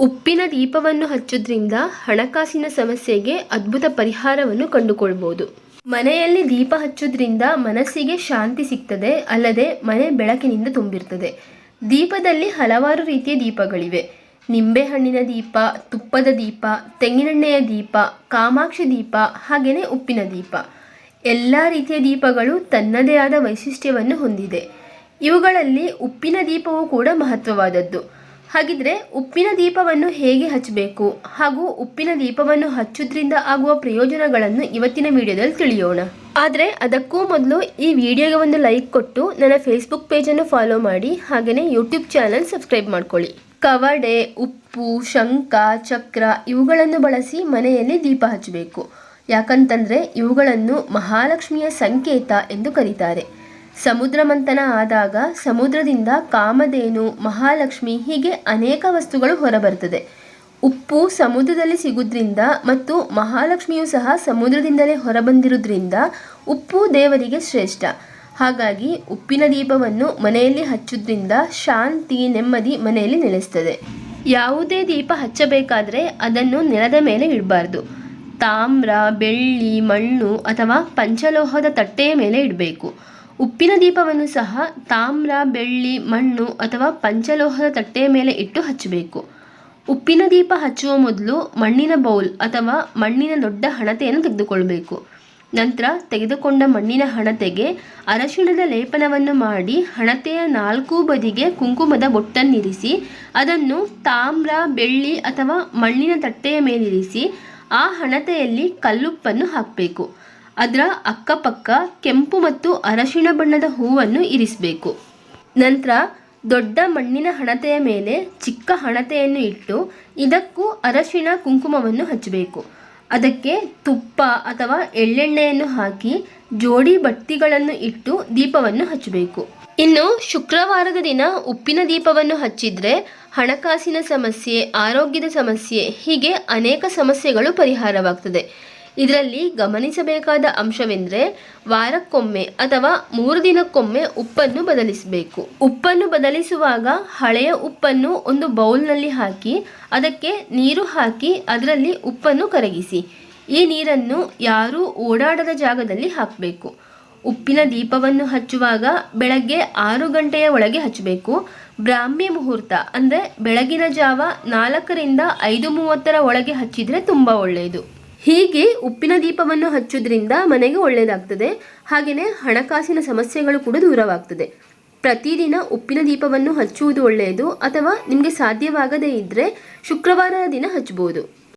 ಉಪ್ಪಿನ ದೀಪವನ್ನು ಹಚ್ಚೋದ್ರಿಂದ ಹಣಕಾಸಿನ ಸಮಸ್ಯೆಗೆ ಅದ್ಭುತ ಪರಿಹಾರವನ್ನು ಕಂಡುಕೊಳ್ಬೋದು. ಮನೆಯಲ್ಲಿ ದೀಪ ಹಚ್ಚೋದ್ರಿಂದ ಮನಸ್ಸಿಗೆ ಶಾಂತಿ ಸಿಗ್ತದೆ, ಅಲ್ಲದೆ ಮನೆ ಬೆಳಕಿನಿಂದ ತುಂಬಿರ್ತದೆ. ದೀಪದಲ್ಲಿ ಹಲವಾರು ರೀತಿಯ ದೀಪಗಳಿವೆ. ನಿಂಬೆಹಣ್ಣಿನ ದೀಪ, ತುಪ್ಪದ ದೀಪ, ತೆಂಗಿನೆಣ್ಣೆಯ ದೀಪ, ಕಾಮಾಕ್ಷಿ ದೀಪ ಹಾಗೆಯೇ ಉಪ್ಪಿನ ದೀಪ. ಎಲ್ಲ ರೀತಿಯ ದೀಪಗಳು ತನ್ನದೇ ಆದ ವೈಶಿಷ್ಟ್ಯವನ್ನು ಹೊಂದಿದೆ. ಇವುಗಳಲ್ಲಿ ಉಪ್ಪಿನ ದೀಪವು ಕೂಡ ಮಹತ್ವವಾದದ್ದು. ಹಾಗಿದ್ರೆ ಉಪ್ಪಿನ ದೀಪವನ್ನು ಹೇಗೆ ಹಚ್ಚಬೇಕು ಹಾಗೂ ಉಪ್ಪಿನ ದೀಪವನ್ನು ಹಚ್ಚೋದ್ರಿಂದ ಆಗುವ ಪ್ರಯೋಜನಗಳನ್ನು ಇವತ್ತಿನ ವಿಡಿಯೋದಲ್ಲಿ ತಿಳಿಯೋಣ. ಆದರೆ ಅದಕ್ಕೂ ಮೊದಲು ಈ ವಿಡಿಯೋಗೆ ಒಂದು ಲೈಕ್ ಕೊಟ್ಟು ನನ್ನ ಫೇಸ್ಬುಕ್ ಪೇಜನ್ನು ಫಾಲೋ ಮಾಡಿ ಹಾಗೆಯೇ ಯೂಟ್ಯೂಬ್ ಚಾನಲ್ ಸಬ್ಸ್ಕ್ರೈಬ್ ಮಾಡ್ಕೊಳ್ಳಿ. ಕವಡೆ, ಉಪ್ಪು, ಶಂಖ, ಚಕ್ರ ಇವುಗಳನ್ನು ಬಳಸಿ ಮನೆಯಲ್ಲಿ ದೀಪ ಹಚ್ಚಬೇಕು. ಯಾಕಂತಂದರೆ ಇವುಗಳನ್ನು ಮಹಾಲಕ್ಷ್ಮಿಯ ಸಂಕೇತ ಎಂದು ಕರೀತಾರೆ. ಸಮುದ್ರ ಮಂಥನ ಆದಾಗ ಸಮುದ್ರದಿಂದ ಕಾಮಧೇನು, ಮಹಾಲಕ್ಷ್ಮಿ ಹೀಗೆ ಅನೇಕ ವಸ್ತುಗಳು ಹೊರಬರ್ತದೆ ಉಪ್ಪು ಸಮುದ್ರದಲ್ಲಿ ಸಿಗುದ್ರಿಂದ ಮತ್ತು ಮಹಾಲಕ್ಷ್ಮಿಯು ಸಹ ಸಮುದ್ರದಿಂದಲೇ ಹೊರಬಂದಿರುವುದರಿಂದ ಉಪ್ಪು ದೇವರಿಗೆ ಶ್ರೇಷ್ಠ. ಹಾಗಾಗಿ ಉಪ್ಪಿನ ದೀಪವನ್ನು ಮನೆಯಲ್ಲಿ ಹಚ್ಚೋದ್ರಿಂದ ಶಾಂತಿ, ನೆಮ್ಮದಿ ಮನೆಯಲ್ಲಿ ನೆಲೆಸ್ತದೆ ಯಾವುದೇ ದೀಪ ಹಚ್ಚಬೇಕಾದರೆ ಅದನ್ನು ನೆಲದ ಮೇಲೆ ಇಡಬಾರ್ದು. ತಾಮ್ರ, ಬೆಳ್ಳಿ, ಮಣ್ಣು ಅಥವಾ ಪಂಚಲೋಹದ ತಟ್ಟೆಯ ಮೇಲೆ ಇಡಬೇಕು. ಉಪ್ಪಿನ ದೀಪವನ್ನು ಸಹ ತಾಮ್ರ, ಬೆಳ್ಳಿ, ಮಣ್ಣು ಅಥವಾ ಪಂಚಲೋಹದ ತಟ್ಟೆಯ ಮೇಲೆ ಇಟ್ಟು ಹಚ್ಚಬೇಕು. ಉಪ್ಪಿನ ದೀಪ ಹಚ್ಚುವ ಮೊದಲು ಮಣ್ಣಿನ ಬೌಲ್ ಅಥವಾ ಮಣ್ಣಿನ ದೊಡ್ಡ ಹಣತೆಯನ್ನು ತೆಗೆದುಕೊಳ್ಬೇಕು. ನಂತರ ತೆಗೆದುಕೊಂಡ ಮಣ್ಣಿನ ಹಣತೆಗೆ ಅರಶಿಣದ ಲೇಪನವನ್ನು ಮಾಡಿ ಹಣತೆಯ ನಾಲ್ಕು ಬದಿಗೆ ಕುಂಕುಮದ ಬೊಟ್ಟನ್ನಿರಿಸಿ, ಅದನ್ನು ತಾಮ್ರ, ಬೆಳ್ಳಿ ಅಥವಾ ಮಣ್ಣಿನ ತಟ್ಟೆಯ ಮೇಲಿರಿಸಿ ಆ ಹಣತೆಯಲ್ಲಿ ಕಲ್ಲುಪ್ಪನ್ನು ಹಾಕಬೇಕು. ಅದರ ಅಕ್ಕಪಕ್ಕ ಕೆಂಪು ಮತ್ತು ಅರಶಿಣ ಬಣ್ಣದ ಹೂವನ್ನು ಇರಿಸಬೇಕು. ನಂತರ ದೊಡ್ಡ ಮಣ್ಣಿನ ಹಣತೆಯ ಮೇಲೆ ಚಿಕ್ಕ ಹಣತೆಯನ್ನು ಇಟ್ಟು ಇದಕ್ಕೂ ಅರಶಿಣ ಕುಂಕುಮವನ್ನು ಹಚ್ಚಬೇಕು. ಅದಕ್ಕೆ ತುಪ್ಪ ಅಥವಾ ಎಳ್ಳೆಣ್ಣೆಯನ್ನು ಹಾಕಿ ಜೋಡಿ ಬಟ್ಟಿಗಳನ್ನು ಇಟ್ಟು ದೀಪವನ್ನು ಹಚ್ಚಬೇಕು. ಇನ್ನು ಶುಕ್ರವಾರದ ದಿನ ಉಪ್ಪಿನ ದೀಪವನ್ನು ಹಚ್ಚಿದ್ರೆ ಹಣಕಾಸಿನ ಸಮಸ್ಯೆ, ಆರೋಗ್ಯದ ಸಮಸ್ಯೆ ಹೀಗೆ ಅನೇಕ ಸಮಸ್ಯೆಗಳು ಪರಿಹಾರವಾಗ್ತದೆ. ಇದರಲ್ಲಿ ಗಮನಿಸಬೇಕಾದ ಅಂಶವೆಂದರೆ ವಾರಕ್ಕೊಮ್ಮೆ ಅಥವಾ ಮೂರು ದಿನಕ್ಕೊಮ್ಮೆ ಉಪ್ಪನ್ನು ಬದಲಿಸಬೇಕು. ಉಪ್ಪನ್ನು ಬದಲಿಸುವಾಗ ಹಳೆಯ ಉಪ್ಪನ್ನು ಒಂದು ಬೌಲ್ನಲ್ಲಿ ಹಾಕಿ, ಅದಕ್ಕೆ ನೀರು ಹಾಕಿ ಅದರಲ್ಲಿ ಉಪ್ಪನ್ನು ಕರಗಿಸಿ. ಈ ನೀರನ್ನು ಯಾರೂ ಓಡಾಡದ ಜಾಗದಲ್ಲಿ ಹಾಕಬೇಕು. ಉಪ್ಪಿನ ದೀಪವನ್ನು ಹಚ್ಚುವಾಗ ಬೆಳಗ್ಗೆ ಆರು ಗಂಟೆಯ ಒಳಗೆ ಹಚ್ಚಬೇಕು. ಬ್ರಾಹ್ಮಿ ಮುಹೂರ್ತ ಅಂದರೆ ಬೆಳಗಿನ ಜಾವ ನಾಲ್ಕರಿಂದ ಐದು ಮೂವತ್ತರ ಒಳಗೆ ಹಚ್ಚಿದರೆ ತುಂಬ ಒಳ್ಳೆಯದು ಹೀಗೆ ಉಪ್ಪಿನ ದೀಪವನ್ನು ಹಚ್ಚೋದ್ರಿಂದ ಮನೆಗೆ ಒಳ್ಳೆಯದಾಗ್ತದೆ ಹಾಗೆಯೇ ಹಣಕಾಸಿನ ಸಮಸ್ಯೆಗಳು ಕೂಡ ದೂರವಾಗ್ತದೆ. ಪ್ರತಿದಿನ ಉಪ್ಪಿನ ದೀಪವನ್ನು ಹಚ್ಚುವುದು ಒಳ್ಳೆಯದು ಅಥವಾ ನಿಮಗೆ ಸಾಧ್ಯವಾಗದೇ ಇದ್ದರೆ ಶುಕ್ರವಾರದ ದಿನ ಹಚ್ಬೋದು.